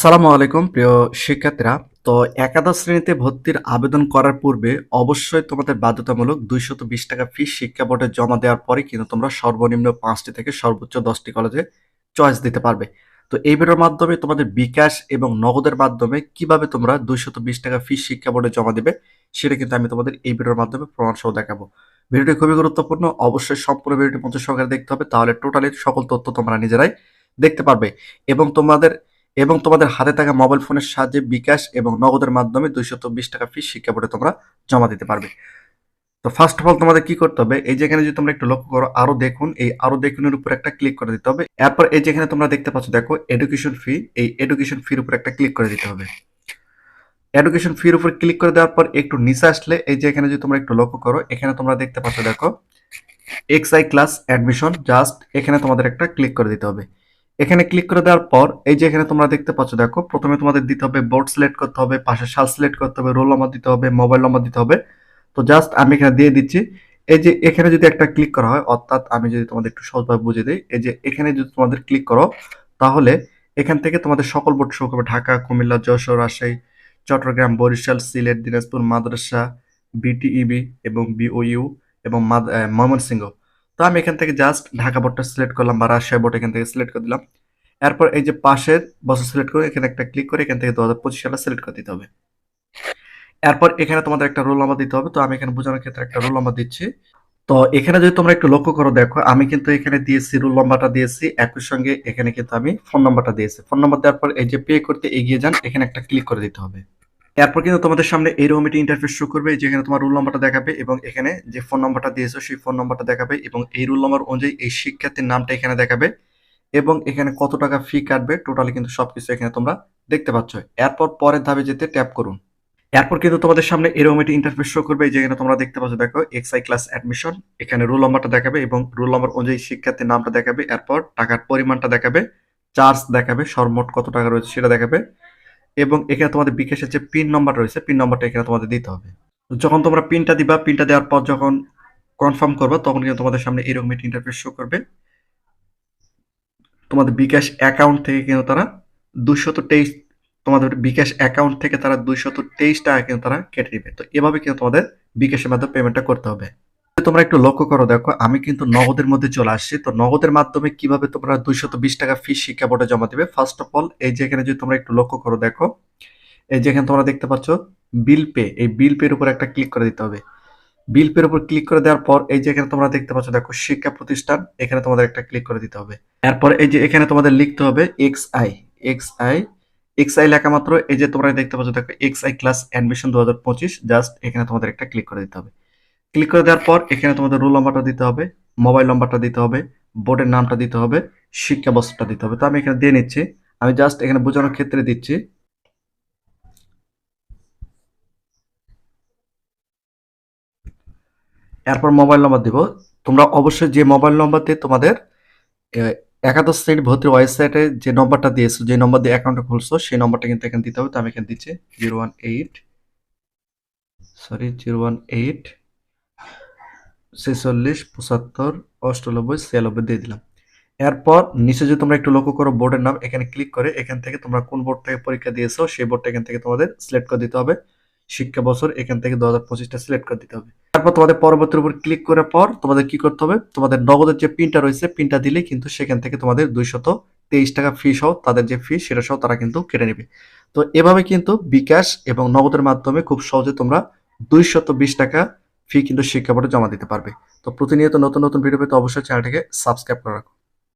আসসালামু আলাইকুম, প্রিয় শিক্ষার্থীরা। তো একাদশ শ্রেণীতে ভর্তির আবেদন করার পূর্বে অবশ্যই তোমাদের বাধ্যতামূলক দুইশত বিশ টাকা ফি শিক্ষা বোর্ডে জমা দেওয়ার পরে কিন্তু তোমরা সর্বনিম্ন পাঁচটি থেকে সর্বোচ্চ দশটি কলেজে চয়েস দিতে পারবে। তো এই ভিডিওর মাধ্যমে তোমাদের বিকাশ এবং নগদের মাধ্যমে কীভাবে তোমরা দুইশত বিশ টাকা ফি শিক্ষা বোর্ডে জমা দেবে, সেটা কিন্তু আমি তোমাদের এই ভিডিওর মাধ্যমে প্রমাণ সহ দেখাবো। ভিডিওটি খুবই গুরুত্বপূর্ণ, অবশ্যই সম্পূর্ণ ভিডিওটি মধ্যে সহকারে দেখতে হবে, তাহলে টোটালি সকল তথ্য তোমরা নিজেরাই দেখতে পারবে। এবং তোমাদের এবং তোমাদের হাতে থাকা মোবাইল ফোনের সাহায্যে বিকাশ এবং নগদের মাধ্যমে দুইশত বিশ টাকা ফি শিক্ষা বোর্ডে তোমরা জমা দিতে পারবে। তো ফার্স্ট অফ অল তোমাদের কি করতে হবে? এই যেখানে যদি তোমরা একটু লক্ষ্য করো, আরও দেখুন, এই আরও দেখুনের উপর একটা ক্লিক করে দিতে হবে। এরপর এই যেখানে তোমরা দেখতে পাচ্ছ, দেখো এডুকেশন ফি এই এডুকেশন ফির উপর একটা ক্লিক করে দিতে হবে। এডুকেশন ফির উপর ক্লিক করে দেওয়ার পর একটু নিচে আসলে, এই যে এখানে যদি তোমরা একটু লক্ষ্য করো, এখানে তোমরা দেখতে পাচ্ছ, দেখো X I class admission just এখানে তোমাদের একটা ক্লিক করে দিতে হবে। এখানে ক্লিক করে দেওয়ার পর, এই যে এখানে তোমরা দেখতে পাচ্ছ, দেখো, প্রথমে তোমাদের দিতে হবে বোর্ড সিলেক্ট করতে হবে, পাশে সাল সিলেক্ট করতে হবে রোল নাম্বার দিতে হবে মোবাইল নাম্বার দিতে হবে। তো জাস্ট আমি এখানে দিয়ে দিচ্ছি। এই যে এখানে যদি একটা ক্লিক করা হয়, অর্থাৎ আমি যদি তোমাদের একটু সহজভাবে বুঝিয়ে দিই, এই যে এখানে যদি তোমাদের ক্লিক করো, তাহলে এখান থেকে তোমাদের সকল বোর্ড শো করবে। ঢাকা, কুমিল্লা, যশোর, রাজশাহী, চট্টগ্রাম, বরিশাল, সিলেট, দিনাজপুর, মাদ্রাসা বিটিইবি এবং বিওইউ এবং ময়মনসিংহ। তো আমি এখান থেকে জাস্ট ঢাকা বোর্ডটা সিলেক্ট করলাম বা রাজশাহী বোর্ড এখান থেকে সিলেক্ট করে দিলাম। এরপর এই যে পাশের বছর সিলেক্ট করে এখানে একটা ক্লিক করে এখান থেকে দু হাজার পঁচিশ সালটা সিলেক্ট করে দিতে হবে। এরপর এখানে তোমাদের একটা রোল নাম্বার দিতে হবে, তো আমি এখানে বোঝানোর ক্ষেত্রে একটা রোল নাম্বার দিচ্ছি। তো এখানে যদি তোমরা একটু লক্ষ্য করো, দেখো, আমি কিন্তু এখানে দিয়েছি রোল নাম্বারটা দিয়েছি, একই সঙ্গে এখানে কিন্তু আমি ফোন নাম্বারটা দিয়েছি। ফোন নাম্বার দেওয়ার পর এই যে পে করতে এগিয়ে যান, এখানে একটা ক্লিক করে দিতে হবে। এরপর কিন্তু তোমাদের সামনে এইরকম একটি ইন্টারফেস শো করবে, যেখানে তোমার রোল নাম্বারটা দেখাবে এবং এখানে যে ফোন নাম্বারটা দিয়েছ, সেই ফোন নাম্বারটা দেখাবে এবং এই রোল নাম্বার অনুযায়ী এই শিক্ষার্থীর নামটা এখানে দেখাবে এবং এখানে কত টাকা ফি কাটবে টোটালি কিন্তু সবকিছু এখানে তোমরা দেখতে পাচ্ছ। এরপর পরের ধাপে যেতে ট্যাপ করুন। এরপর কিন্তু তোমাদের সামনে এরকম একটি ইন্টারফেস শো করবে, যেখানে তোমরা দেখতে পাচ্ছ, দেখো এক্সআই ক্লাস অ্যাডমিশন এখানে রোল নাম্বারটা দেখাবে এবং রোল নাম্বার অনুযায়ী শিক্ষার্থীর নামটা দেখাবে, এরপর টাকার পরিমাণটা দেখাবে চার্জ দেখাবে, সর্বমোট কত টাকা রয়েছে সেটা দেখাবে এবং এখানে তোমাদের বিকাশের যে পিন নাম্বার রয়েছে পিন নাম্বারটা এখানে তোমাদের দিতে হবে। যখন তোমরা পিনটা দিবা পিনটা দেওয়ার পর যখন কনফার্ম করবে, তখন কিন্তু তোমাদের সামনে এরকম একটি ইন্টারফেস শো করবে। তোমাদের বিকাশ অ্যাকাউন্ট থেকে কিন্তু তারা দুশত তেইশ, তোমাদের বিকাশ অ্যাকাউন্ট থেকে তারা দুইশত তেইশ টাকা কিন্তু তারা কেটে নেবে। তো এভাবে কিন্তু তোমাদের বিকাশের মাধ্যমে পেমেন্টটা করতে হবে। তোমরা একটু লক্ষ্য করো, দেখো, আমি কিন্তু নগদের মধ্যে চলে আসছি। তো নগদের মাধ্যমে কীভাবে তোমরা দুইশত বিশ টাকা ফি শিক্ষা বোর্ডে জমা দিবে? ফার্স্ট অফ অল এই যে এখানে যদি তোমরা একটু লক্ষ্য করো, দেখো, এই যেখানে তোমরা দেখতে পাচ্ছ বিল পে এই বিল পের উপর একটা ক্লিক করে দিতে হবে। বিল পের উপর ক্লিক করে দেওয়ার পর, এই যে এখানে তোমরা দেখতে পাচ্ছ, দেখো, শিক্ষা প্রতিষ্ঠান, এখানে তোমাদের একটা ক্লিক করে দিতে হবে। এরপর এই যে এখানে তোমাদের লিখতে হবে X I X I X I লেখা মাত্র, এই যে তোমরা দেখতে পাচ্ছ, দেখো এক্স আই ক্লাস অ্যাডমিশন দু হাজার পঁচিশ জাস্ট এখানে তোমাদের একটা ক্লিক করে দিতে হবে। ক্লিক করে দেওয়ার পর এখানে তোমাদের রোল নাম্বারটা দিতে হবে, মোবাইল নাম্বারটা দিতে হবে, বোর্ডের নামটা দিতে হবে, শিক্ষা বস্ত্রটা দিতে হবে। তো আমি এখানে দিয়ে নিচ্ছি। আমি জাস্ট এখানে বোঝানোর ক্ষেত্রে দিচ্ছি। এরপর মোবাইল নাম্বার দিব। তোমরা অবশ্যই যে মোবাইল নাম্বার দিয়ে তোমাদের একাদশ শ্রেণির ভর্তির ওয়েবসাইটে যে নম্বরটা দিয়েছ, যে নম্বর দিয়ে অ্যাকাউন্টটা খুলছো, সেই নম্বরটা কিন্তু এখানে দিতে হবে। তো আমি এখানে দিচ্ছি zero one eight, sorry, zero one eight ছেচল্লিশ, পঁচাত্তর, অষ্টানব্বই, ছিয়ানব্বই দিয়ে দিলাম। এরপর নিচে যদি তোমরা একটু লক্ষ্য করো বোর্ডের নাম, এখানে ক্লিক করে এখান থেকে তোমরা কোন বোর্ড থেকে পরীক্ষা দিয়েছ, সেই বোর্ডটা এখান থেকে তোমাদের সিলেক্ট করে দিতে হবে। শিক্ষা বছর, এখান থেকে দু হাজার পঁচিশটা সিলেক্ট করে দিতে হবে। তারপর তোমাদের পরবর্তীর উপর ক্লিক করার পর তোমাদের কি করতে হবে? তোমাদের নগদের যে পিনটা রয়েছে পিনটা দিলে কিন্তু সেখান থেকে তোমাদের দুইশত তেইশ টাকা ফি সহ তাদের যে ফি সেটা সহ তারা কিন্তু কেটে নেবে। তো এভাবে কিন্তু বিকাশ এবং নগদের মাধ্যমে খুব সহজে তোমরা দুইশত বিশ টাকা ফি কিন্তু শিক্ষা বোর্ডে জমা দিতে পারবে। তো প্রতিনিয়ত নতুন নতুন ভিডিও পেতে অবশ্যই চ্যানেলটিকে সাবস্ক্রাইব করে রাখো।